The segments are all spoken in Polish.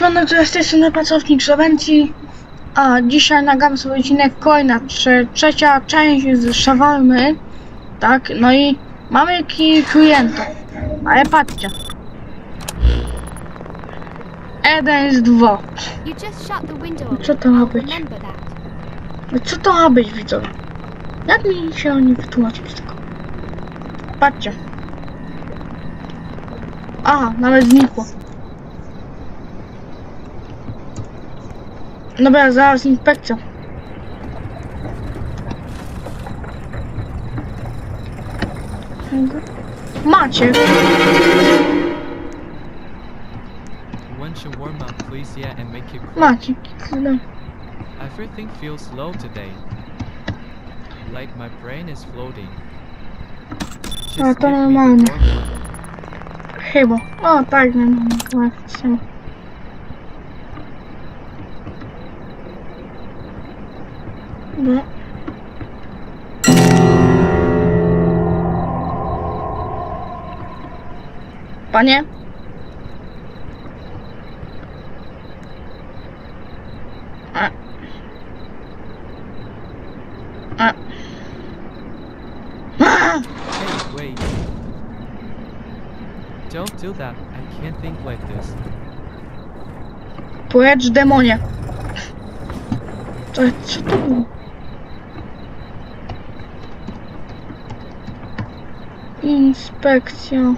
Siemanko, to jest strony pracownik Żawencji, a dzisiaj nagram sobie odcinek Coina, trze trzecia część z Szawalmy, tak, no i mamy ki klientów, ale patrzcie. Jeden z dwa. Window. Co to ma być? No Co to ma być, widzowie? Jak mi się oni wytłumaczyć tego? Patrzcie. Aha, nawet znikło. Dobra, zaraz inspekcja. Macie. Once you warm up, please, yeah, and make it quick. Macie. No. Everything feels slow today. Like my brain is floating. Just A, to give me the normalne. Chyba. O, tak, no, No. Panie? A. A. A. Hey, wait. Don't do that. I can't think like this. Precz demonie. To, co to było? Inspekcja.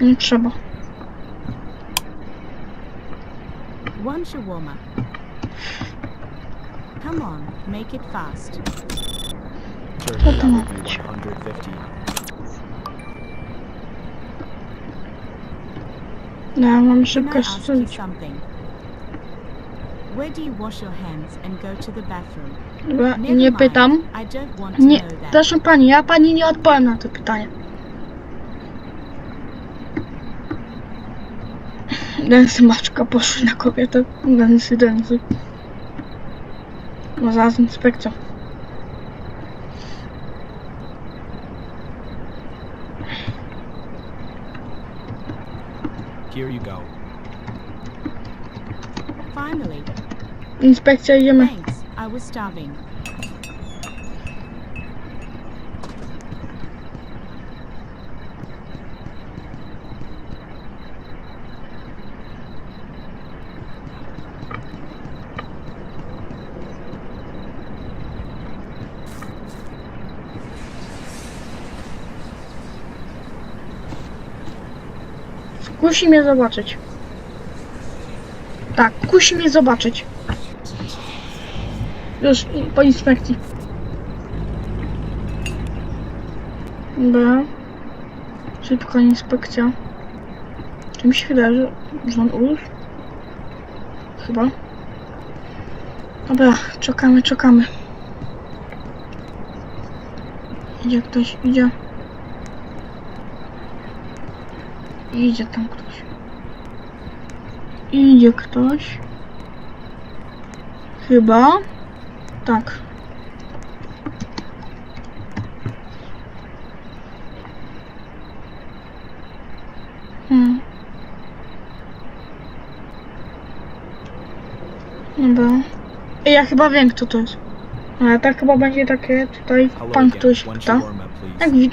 Nie trzeba. One shawarma. Come on, make it fast. Sure, What that the would be match? 150. No, ja mam Can I szybko ask you strzelić. something? Where do you wash your hands and go to the bathroom? Dobra, nie pytam. Nie, proszę pani, ja pani nie odpowiem na to pytanie. Densy maczka poszły na kobietę. Densy, densy. No zaraz inspekcja. Here you go. Finally, Inspekcja idziemy. thanks. I was starving. Kusi mnie zobaczyć. Tak, kusi mnie zobaczyć. Już po inspekcji. Dobra. Szybka inspekcja. Czy mi się wydaje, że, że on? Chyba. Dobra, czekamy, czekamy. Idzie ktoś, idzie. Idzie tam ktoś. Idzie ktoś. Chyba. Tak. Hmm. Dobra. Ja chyba wiem kto to jest. Ale tak chyba będzie takie tutaj pan ktoś pyta. Jak wi-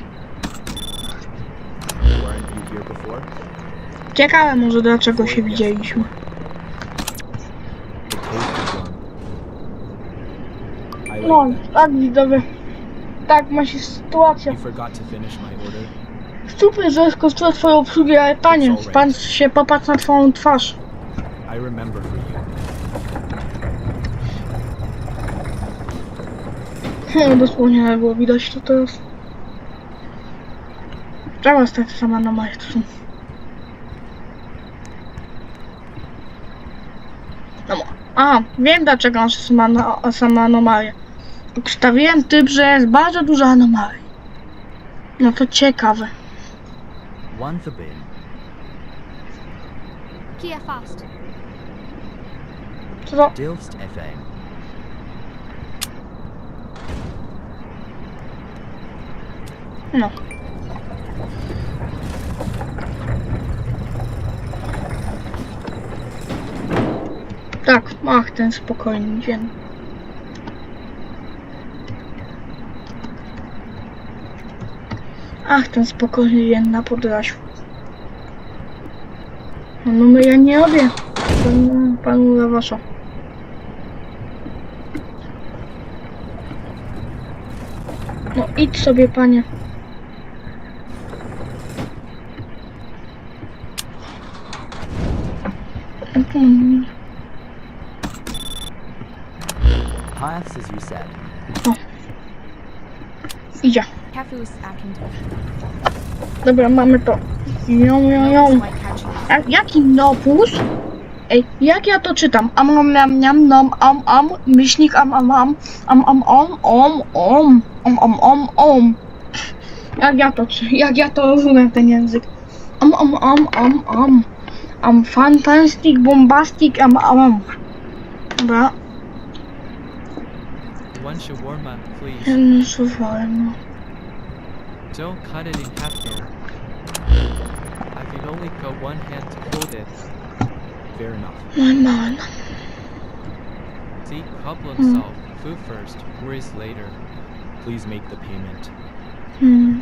Ciekawe może dlaczego się widzieliśmy. No, tak widzowie. Tak ma się sytuacja. Super, że skończyła twoją obsługę, ale panie, pan się popatrz na twoją twarz. Hmm, dosłownie ale było widać to teraz. Trzeba stać sama na majstru. A, wiem dlaczego on ma sama no, same anomalie. Obstawiłem typ, że jest bardzo dużo anomalii. No to ciekawe. Once a bin. Kia fast. Co? Dilst FM. No. Tak, ach, ten spokojny dzień. Ach, ten spokojny dzień na Podlasiu. No numer ja nie robię. Pan, panu Lewasza. No idź sobie, panie. Said. Idzie. Caffeine Ackington. Dobra, mamy to. Ją, ją, ją. A, jaki nopus? Ej, jak ja to czytam? Am, am, miam, miam, nom, am, am, myślnik, am, am, am, am, am, om, om, om, om, om, om, om. Jak ja to, jak ja to rozumiem ten język? Am, am, am, am, am. Am, fantastic, bombastic, am, am, am. Dobra, One shawarma, please. ten słyszałem. Don't cut it in half though. I can only go one hand to hold it. Fair enough. No man. See, problem Hmm. solved. Food first, worries later. Please make the payment. Hmm.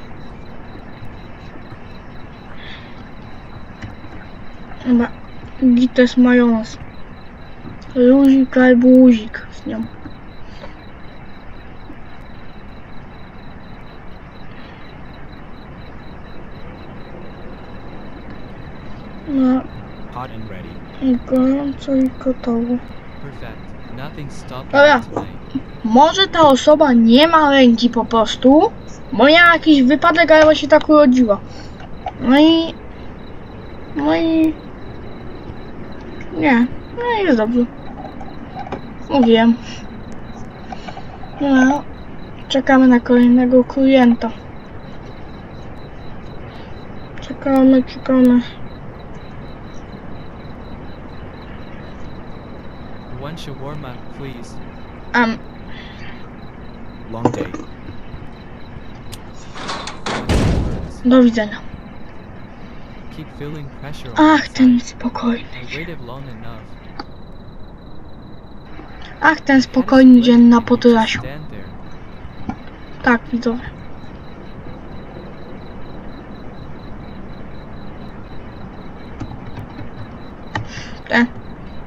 Chyba gites majonez. Luzik albo uzik z Hot and ready. i gorąco i gotowo. Perfect. Nothing stopped Dobra. Może ta osoba nie ma ręki po prostu, bo miała jakiś wypadek, ale się tak urodziła. No i... No i... Nie, no jest dobrze. Mówiłem. No, czekamy na kolejnego klienta. Czekamy, czekamy. One shawarma, please. Um, Long day. do widzenia. Keep feeling pressure Ach, ten spokojny. I waited long enough. Ach, ten spokojny dzień na Podlasiu. Tak, widzowie. Ten,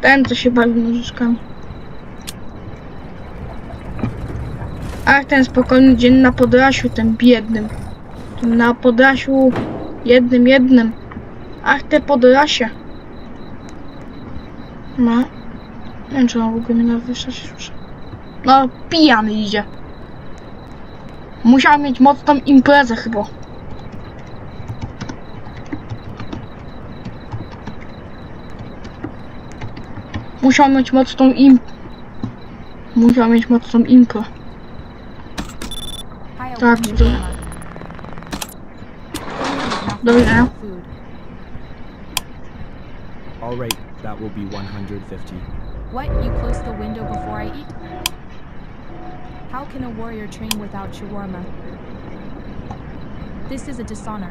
ten co się bawi nożyczkami. Ach, ten spokojny dzień na Podlasiu, ten biednym. Na Podlasiu jednym, jednym. Ach, te Podlasie. No. Nie wiem, czy on w ogóle mnie nawyższać słyszę. No, pijany idzie. Musiał mieć mocną imprezę chyba. Musiał mieć mocną imp... Musiał mieć mocną impę. Tak, widzę. shawarma. Do widzenia. All right, that will be 150. What? You close the window before I eat? How can a warrior train without shawarma? This is a dishonor.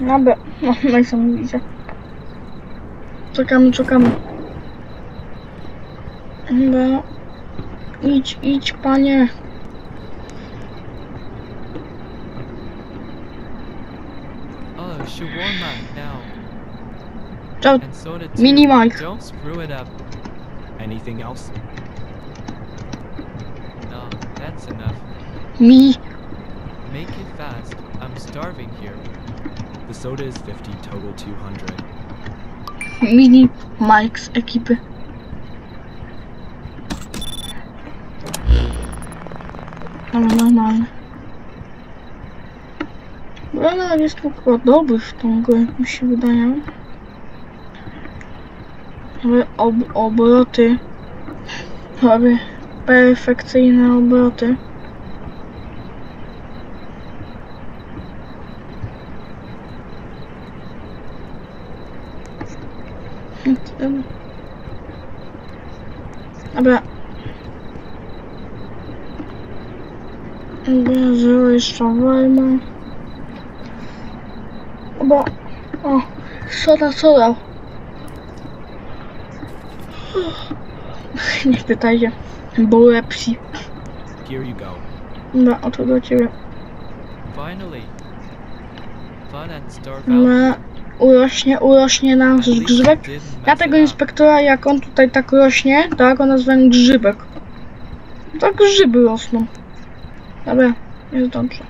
Dobra, no, no i sam widzę. Czekamy, czekamy. Dobra. Idź, idź, panie. Oh, shawarma now. Ciao, And soda too. Mini Mike. Don't screw it up. Anything else? No, that's enough. Me. Make it fast. I'm starving here. The soda is 50, total 200. Mini Mike z ekipy. Ale normalne. Ale jest tylko dobry w tą grę, mi się wydaje. Ale ob obroty. Robię perfekcyjne obroty. Dobra. Zero jeszcze wejmę. Bo... O, soda, soda. Nie pytajcie. Było lepsi. Here you go. Dobra, oto do ciebie. Finally. Fun and starve out. Urośnie, urośnie least grzybek. Ja tego inspektora, jak on tutaj tak rośnie, tak go nazwałem grzybek. Tak grzyby rosną. Dobra, jest dobrze.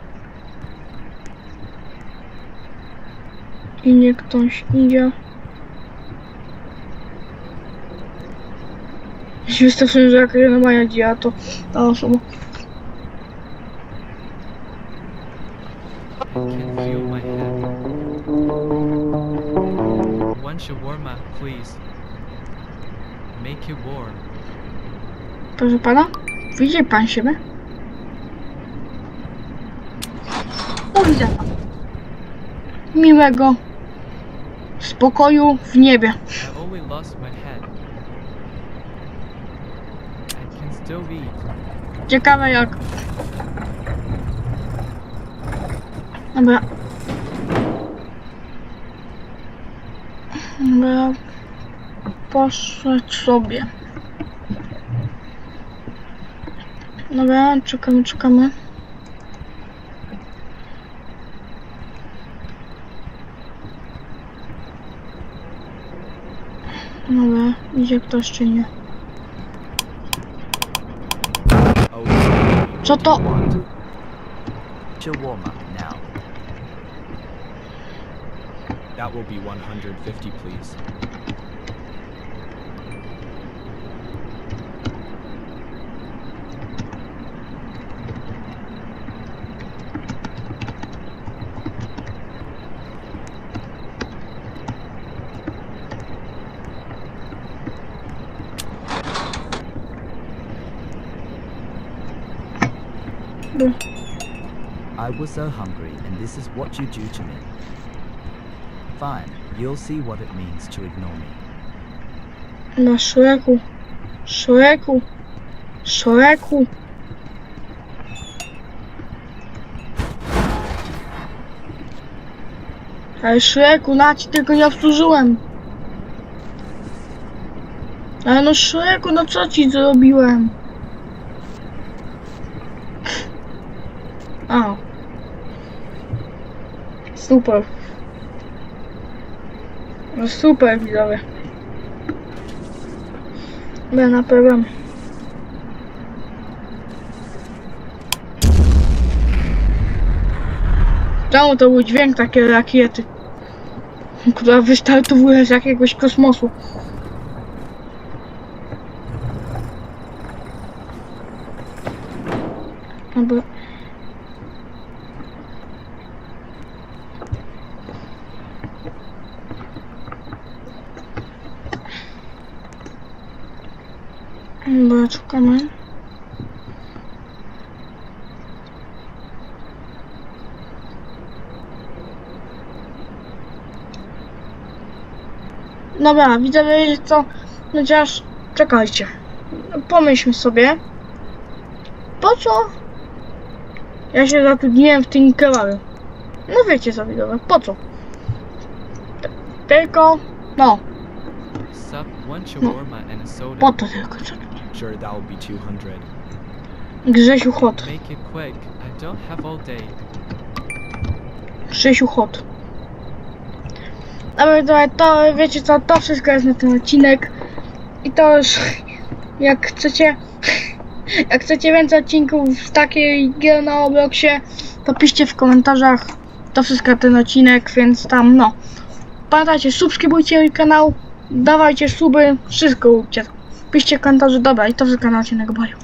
I nie ktoś idzie. Jeśli wystarczy, że jak jedna moja działa, to ta osoba. can feel my. Shawarma, please. Make it warm. Proszę pana, widzi pan siebie? No widzę pan. Miłego spokoju w niebie. I only lost my head. I can still eat. Ciekawe jak. Dobra. Dobra. Poszedł sobie. Dobra, czekamy, czekamy. Dobra, idzie ktoś czy nie. Co to? Want. Shawarma That will be 150, please. Hmm. I was so hungry, and this is what you do to me. Fine, you'll see what it means to ignore me. Na Szreku. Szreku. Szreku. Ale Szreku, na ci tylko nie obsłużyłem. Ale no Szreku, no co ci zrobiłem? A. Super. No super, widzowie. Będę naprawiam. Czemu to był dźwięk takiej rakiety? Która wystartowuje z jakiegoś kosmosu. Dobra. Dobra, czekamy. Dobra, widzowie, co? Chociaż czekajcie. Pomyślmy sobie. Po co? Ja się zatrudniłem w tym kebabie. No wiecie co widzowie, po co? T- Tylko, no, soda. po to tylko co. Sure, that will be 200. Grzesiu Hot. Make it quick. I don't have all day. Krzysiu Hot. Dobra, to, to wiecie co, to wszystko jest na ten odcinek. I to już, jak chcecie, jak chcecie więcej odcinków z takiej gier na Obloxie, to piszcie w komentarzach. To wszystko na ten odcinek, więc tam, no. Pamiętajcie, subskrybujcie mój kanał, dawajcie suby, wszystko róbcie. Piszcie komentarze, dobra, i to wszystko na odcinek, bye.